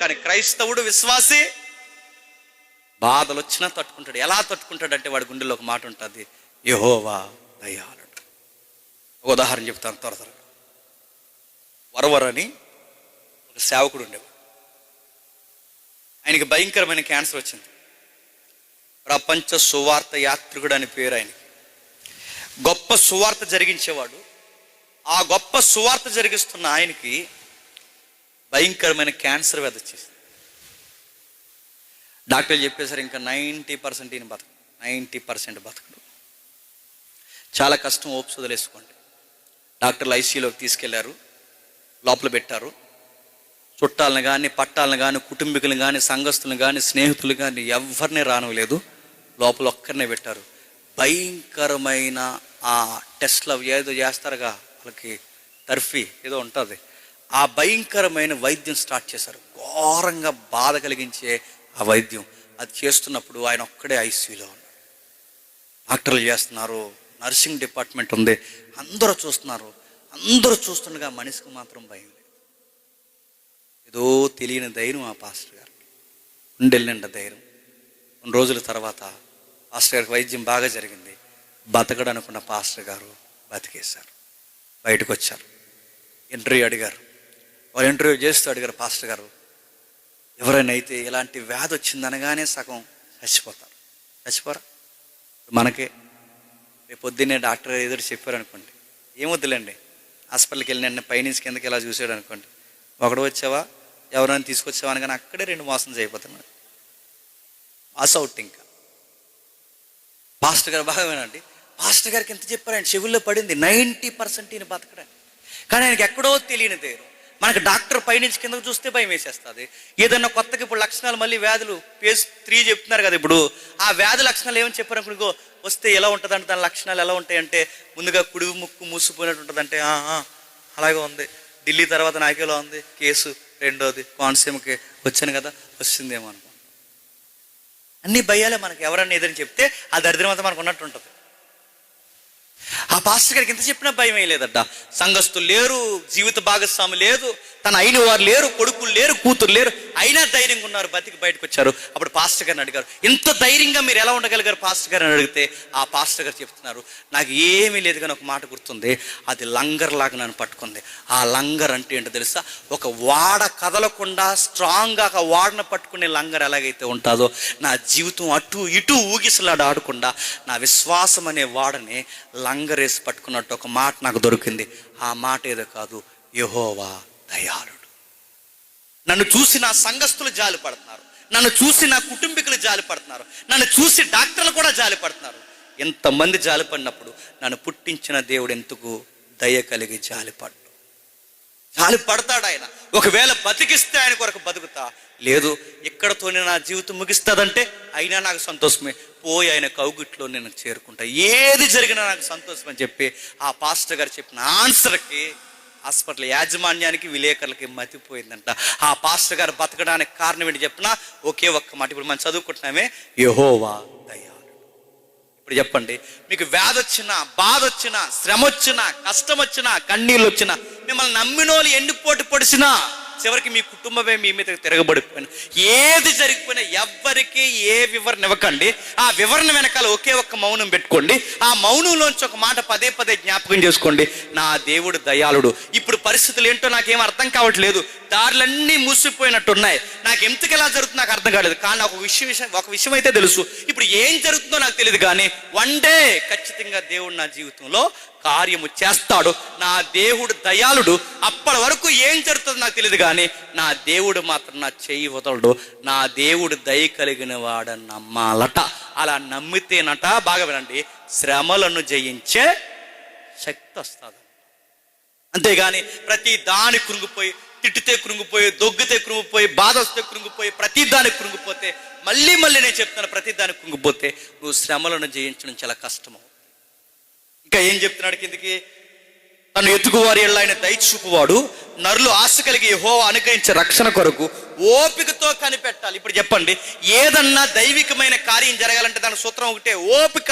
కానీ క్రైస్తవుడు విశ్వాసి బాధలు వచ్చినా తట్టుకుంటాడు. ఎలా తట్టుకుంటాడంటే వాడి గుండెలో ఒక మాట ఉంటుంది యహోవా దయాళుడు. ఒక ఉదాహరణ చెప్తాను త్వర త్వరగా. వరవర్ అని ఒక సేవకుడు ఉండేవాడు. ఆయనకి భయంకరమైన క్యాన్సర్ వచ్చింది. ప్రపంచ సువార్త యాత్రికుడు అని పేరు ఆయనకి. గొప్ప సువార్త జరిగించేవాడు. ఆ గొప్ప సువార్త జరిగిస్తున్న ఆయనకి భయంకరమైన క్యాన్సర్ వ్యాధి వచ్చేసింది. డాక్టర్లు చెప్పేశారు ఇంకా నైంటీ పర్సెంట్ ఈయన బతకడు నైంటీ పర్సెంట్ బతకడు. చాలా కష్టం ఓప్స్ వదిలేసుకోండి. డాక్టర్లు ఐసీయూలోకి తీసుకెళ్ళారు లోపల పెట్టారు. చుట్టాలను కానీ పట్టాలను కానీ కుటుంబీకులను కానీ సంఘస్థులను కానీ స్నేహితులు కానీ ఎవరిని రానివ్వలేదు. లోపల ఒక్కరినే పెట్టారు. భయంకరమైన ఆ టెస్ట్లు ఏదో చేస్తారుగా వాళ్ళకి తర్ఫీ ఏదో ఉంటుంది. ఆ భయంకరమైన వైద్యం స్టార్ట్ చేశారు. ఘోరంగా బాధ కలిగించే ఆ వైద్యం అది చేస్తున్నప్పుడు ఆయన ఒక్కడే ఐసీయూలో ఉన్నాడు డాక్టర్లు చేస్తున్నారు నర్సింగ్ డిపార్ట్మెంట్ ఉంది అందరూ చూస్తున్నారు. అందరూ చూస్తుండగా మనిషికి మాత్రం భయం లేదు. ఏదో తెలియని ధైర్యం ఆ పాస్టర్ గారికి. ఉండెళ్ళిండ ధైర్యం. కొన్ని రోజుల తర్వాత పాస్టర్ గారికి వైద్యం బాగా జరిగింది. బతకడు అనుకున్న పాస్టర్ గారు బతికేశారు. బయటకు వచ్చారు. ఇంటర్వ్యూ అడిగారు. వాళ్ళు ఇంటర్వ్యూ చేస్తూ అడిగారు పాస్టర్ గారు. ఎవరైనా అయితే ఇలాంటి వ్యాధి వచ్చిందనగానే సగం చచ్చిపోతారు. చచ్చిపోరా? మనకే. రేపు పొద్దున్నే డాక్టర్ ఎదురు చెప్పారు అనుకోండి. ఏమొద్దులేండి హాస్పిటల్కి వెళ్ళిన నిన్న పైనుంచి కిందకి ఇలా చూసాడు అనుకోండి. ఒకడు వచ్చావా? ఎవరైనా తీసుకొచ్చావా అని కానీ అక్కడే రెండు మోసం చేయబోతున్నాడు మాస్ అవుట్ ఇంకా. పాస్టర్ గారు బాగా వినండి. పాస్టర్ గారికి ఎంత చెప్పారండి? చెవుల్లో పడింది. నైంటీ పర్సెంట్ ఈయన బతకడానికి. కానీ ఆయనకి ఎక్కడో తెలియని తీరు మనకి డాక్టర్ పైనుంచి కిందకు చూస్తే భయం వేసేస్తుంది. ఏదన్నా కొత్తగా ఇప్పుడు లక్షణాలు మళ్ళీ వ్యాధులు పేజ్ త్రీ చెప్తున్నారు కదా ఇప్పుడు ఆ వ్యాధి లక్షణాలు ఏమని చెప్పారు అనుకో వస్తే ఎలా ఉంటుందంటే దాని లక్షణాలు ఎలా ఉంటాయంటే ముందుగా కుడి ముక్కు మూసిపోయినట్టు ఉంటుందంటే అలాగే ఉంది. ఢిల్లీ తర్వాత నాకేలో ఉంది కేసు రెండోది కోనసీమకి వచ్చాను కదా వచ్చిందేమో అనుకో. అన్ని భయాలే మనకి ఎవరన్నా ఏదని చెప్తే ఆ దరిద్రం అంతా మనకు ఉన్నట్టు ఉంటుంది. ఆ పాస్టర్ గారికి ఎంత చెప్పినా భయం లేదట. సంఘస్థులు లేరు జీవిత భాగస్వామి లేదు తన అయిన వారు లేరు కొడుకులు లేరు కూతురు లేరు. అయినా ధైర్యంగా ఉన్నారు బతికి బయటకు వచ్చారు. అప్పుడు పాస్టర్ గారిని అడిగారు ఇంత ధైర్యంగా మీరు ఎలా ఉండగలిగారు? పాస్టర్ గారిని అడిగితే ఆ పాస్టర్ గారు చెప్తున్నారు నాకు ఏమీ లేదు కానీ ఒక మాట గుర్తుంది అది లంగర్ లాగా నన్ను పట్టుకుంది. ఆ లంగర్ అంటే ఏంటో తెలుసా? ఒక వాడ కదలకుండా స్ట్రాంగ్గా ఒక వాడను పట్టుకునే లంగర్ ఎలాగైతే ఉంటుందో నా జీవితం అటు ఇటు ఊగిసలాడు ఆడకుండా నా విశ్వాసం అనే వాడని సంగరేసి పట్టుకున్నట్టు ఒక మాట నాకు దొరికింది. ఆ మాట ఏదో కాదు యహోవా దయాళుడు. నన్ను చూసి నా సంఘస్థులు జాలి పడుతున్నారు. నన్ను చూసి నా కుటుంబీకులు జాలి పడుతున్నారు. నన్ను చూసి డాక్టర్లు కూడా జాలి పడుతున్నారు. ఎంతమంది జాలి పడినప్పుడు నన్ను పుట్టించిన దేవుడు ఎందుకు? దయ కలిగి జాలి జాలి పడతాడు ఆయన. ఒకవేళ బతికిస్తే ఆయన కొరకు బతుకుతా. లేదు ఇక్కడతోనే నా జీవితం ముగిస్తుందంటే అయినా నాకు సంతోషమే. పోయి ఆయన కౌగిట్లో నేను చేరుకుంటా. ఏది జరిగినా నాకు సంతోషం అని చెప్పి ఆ పాస్టర్ గారు చెప్పిన ఆన్సర్కి హాస్పిటల్ యాజమాన్యానికి విలేకరులకి మతిపోయిందంట. ఆ పాస్టర్ గారు బతకడానికి కారణం ఏంటి చెప్పినా ఒకే ఒక్క మాట. ఇప్పుడు మనం చదువుకుంటున్నామే యహోవా దయాలు ఇప్పుడు చెప్పండి మీకు వ్యాధి వచ్చినా బాధ వచ్చినా శ్రమ వచ్చినా కష్టం వచ్చినా కన్నీళ్ళు వచ్చినా మిమ్మల్ని నమ్మినోళ్ళు ఎండిపోటు పొడిచినా చివరికి మీ కుటుంబమే మీ మీద తిరగబడిపోయిన ఏది జరిగిపోయినా ఎవరికి ఏ వివరణ ఇవ్వకండి. ఆ వివరణ వెనకాల ఒకే ఒక్క మౌనం పెట్టుకోండి. ఆ మౌనంలోంచి ఒక మాట పదే పదే జ్ఞాపకం చేసుకోండి. నా దేవుడు దయాళుడు. ఇప్పుడు పరిస్థితులు ఏంటో నాకేం అర్థం కావట్లేదు. దారులన్నీ మూసిపోయినట్టున్నాయి. నాకు ఎందుకు ఎలా జరుగుతుందో నాకు అర్థం కాలేదు. కానీ ఒక విషయం విషయం ఒక విషయం అయితే తెలుసు. ఇప్పుడు ఏం జరుగుతుందో నాకు తెలియదు కానీ వన్ డే ఖచ్చితంగా దేవుడు నా జీవితంలో కార్యము చేస్తాడు. నా దేవుడు దయాళుడు. అప్పటి వరకు ఏం జరుగుతుందో నాకు తెలియదు కానీ నా దేవుడు మాత్రం నా చేయి వదలడు. నా దేవుడు దయ కలిగిన వాడని నమ్మాలట అలా నమ్మితేనట బాగా వినండి శ్రమలను జయించే శక్తి వస్తుంది అంతేగాని ప్రతి దాని కృంగిపోయి తిట్టితే కృంగిపోయి దొగ్గితే కృంగిపోయి బాధ వస్తే కృంగిపోయి ప్రతి దానికి కృంగిపోతే మళ్ళీ మళ్ళీ నేను చెప్తాను ప్రతి దానికి కృంగిపోతే నువ్వు శ్రమలను జయించడం చాలా కష్టము ఇంకా ఏం చెప్తున్నాడు కిందికి? తను ఎత్తుకువారి ఎళ్ళ ఆయన దయచూపువాడు నరులు ఆశ కలిగి హో అనుగ్రహించే రక్షణ కొరకు ఓపికతో కనిపెట్టాలి. ఇప్పుడు చెప్పండి ఏదన్నా దైవికమైన కార్యం జరగాలంటే దాని సూత్రం ఒకటే ఓపిక.